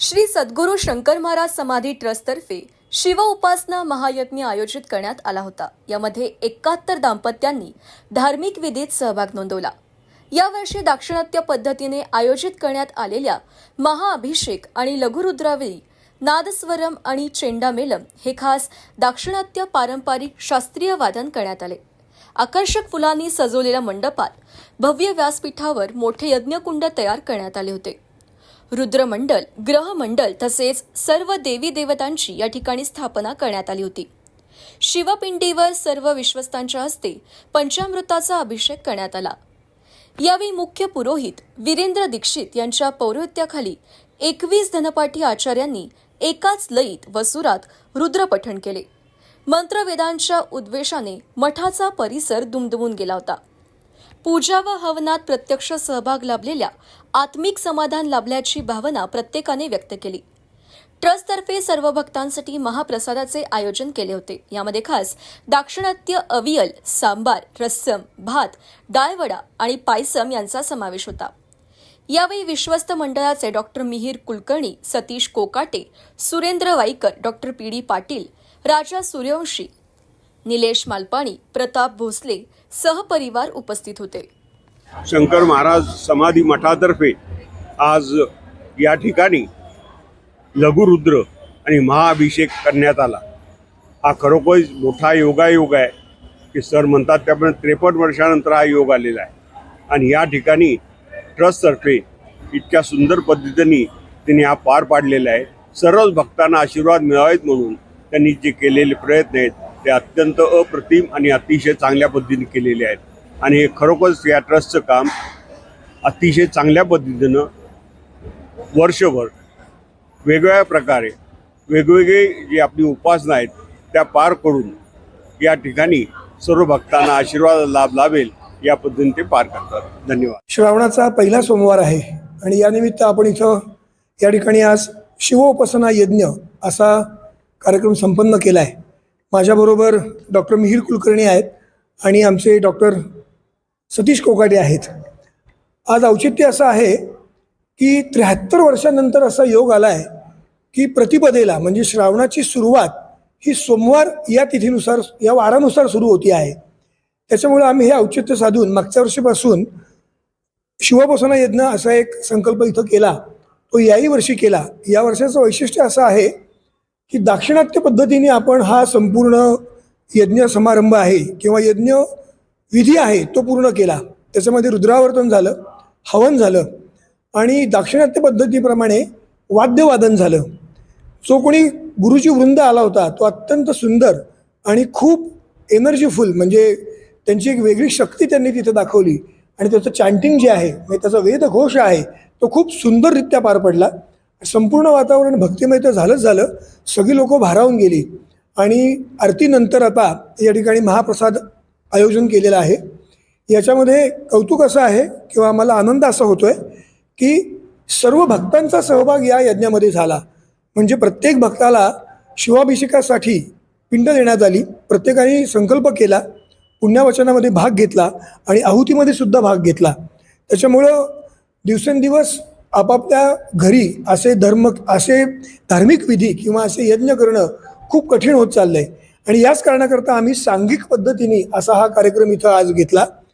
श्री सद्गुरू शंकर महाराज समाधी ट्रस्टतर्फे शिव उपासना महायज्ञ आयोजित करण्यात आला होता. यामध्ये एकाहत्तर दाम्पत्यांनी धार्मिक विधीत सहभाग नोंदवला. यावर्षी दाक्षिणात्य पद्धतीने आयोजित करण्यात आलेल्या महाअभिषेक आणि लघुरुद्रावेळी नादस्वरम आणि चेंडामेलम हे खास दाक्षिणात्य पारंपरिक शास्त्रीय वादन करण्यात आले. आकर्षक फुलांनी सजवलेल्या मंडपात भव्य व्यासपीठावर मोठे यज्ञकुंड तयार करण्यात आले होते. रुद्रमंडल ग्रहमंडल तसेच सर्व देवी देवतांची या ठिकाणी स्थापना करण्यात आली होती. शिवपिंडीवर सर्व विश्वस्तांच्या हस्ते पंचामृताचा अभिषेक करण्यात आला. यावेळी मुख्य पुरोहित वीरेंद्र दीक्षित यांच्या पौरोहित्याखाली एकवीस धनपाठी आचार्यांनी एकाच लयीत व सुरात रुद्रपठण केले. मंत्रवेदांच्या उद्वेशाने मठाचा परिसर दुमदुमून गेला होता. पूजा व हवनात प्रत्यक्ष सहभाग लाभलेल्या आत्मिक समाधान लाभल्याची भावना प्रत्येकाने व्यक्त केली. ट्रस्टतर्फे सर्व भक्तांसाठी महाप्रसादाचे आयोजन केले होते. यामध्ये खास दाक्षिणात्य अवियल सांबार रस्सम भात डाळवडा आणि पायसम यांचा समावेश होता. यावेळी विश्वस्त मंडळाचे doctor Mihir Kulkarni Satish Kokate Surendra Waikar doctor P. D. Patil Raja Suryavanshi Nilesh Malpani Pratap Bhosale सहपरिवार उपस्थित होते. शंकर महाराज समाधी मठातर्फे आज या ठिकाणी लघुरुद्र आणि महाअभिषेक करण्यात आला. हा खरोखर मोठा योगायोग आहे की सर म्हणतात त्यामुळे त्रेपन्न वर्षानंतर हा योग आलेला आहे. आणि या ठिकाणी ट्रस्टतर्फे इतक्या सुंदर पद्धतीने त्यांनी हा पार पाडलेला आहे. सर्वच भक्तांना आशीर्वाद मिळावेत म्हणून त्यांनी जे केलेले प्रयत्न आहेत ते अत्यंत अप्रतिम आणि अतिशय चांगल्या पद्धतीने केलेले आहेत. आणि हे खरोखरच या ट्रस्टचं काम अतिशय चांगल्या पद्धतीनं वर्षभर वेगवेगळ्या प्रकारे वेगवेगळे जी आपली उपासना आहेत त्या पार करून या ठिकाणी सर्व भक्तांना आशीर्वाद लाभ लाभेल या पद्धतीने ते पार करतात. धन्यवाद. श्रावणाचा पहिला सोमवार आहे आणि यानिमित्त आपण इथं या ठिकाणी आज शिवोपासना यज्ञ असा कार्यक्रम संपन्न केला आहे माझ्याबरोबर डॉक्टर मिहीर कुलकर्णी आहेत आणि आमचे डॉक्टर सतीश कोकाटे आहेत. आज औचित्य असं आहे की त्र्याहत्तर वर्षानंतर असा योग आला आहे की प्रतिपदेला म्हणजे श्रावणाची सुरुवात ही सोमवार या तिथीनुसार या वारानुसार सुरू होती आहे. त्याच्यामुळे आम्ही हे औचित्य साधून मागच्या वर्षीपासून शिवोपासना यज्ञ असा एक संकल्प इथं केला तो याही वर्षी केला. या वर्षाचं वैशिष्ट्य असं आहे की दाक्षिणात्य पद्धतीने आपण हा संपूर्ण यज्ञ समारंभ आहे किंवा यज्ञ विधी आहे तो पूर्ण केला. त्याच्यामध्ये रुद्रावर्तन झालं हवन झालं आणि दाक्षिणात्य पद्धतीप्रमाणे वाद्यवादन झालं. जो कोणी गुरुजी वृंद आला होता तो अत्यंत सुंदर आणि खूप एनर्जीफुल म्हणजे त्यांची एक वेगळी शक्ती त्यांनी तिथे दाखवली. आणि त्याचं चॅन्टिंग जे आहे म्हणजे त्याचा वेदघोष आहे तो खूप सुंदररित्या पार पडला. संपूर्ण वातावरण भक्तिमय तर झालंच झालं. सगळी लोक भारावून गेली. आणि आरतीनंतर आता या ठिकाणी महाप्रसाद आयोजन केलेलं आहे. याच्यामध्ये कौतुक असं आहे किंवा आम्हाला आनंद असा होतो आहे की सर्व भक्तांचा सहभाग या यज्ञामध्ये झाला. म्हणजे प्रत्येक भक्ताला शिवाभिषेकासाठी पिंड देण्यात आली. प्रत्येकाने संकल्प केला. पुण्यावचनामध्ये भाग घेतला आणि आहुतीमध्ये सुद्धा भाग घेतला. त्याच्यामुळं दिवसेंदिवस आपापल्या घरी असे धर्म असे धार्मिक विधी किंवा असे यज्ञ करणं खूप कठीण होत चाललं आहे आणि याच कारणाकरता आम्ही सांघिक पद्धतीने असा हा कार्यक्रम इथं आज घेतला.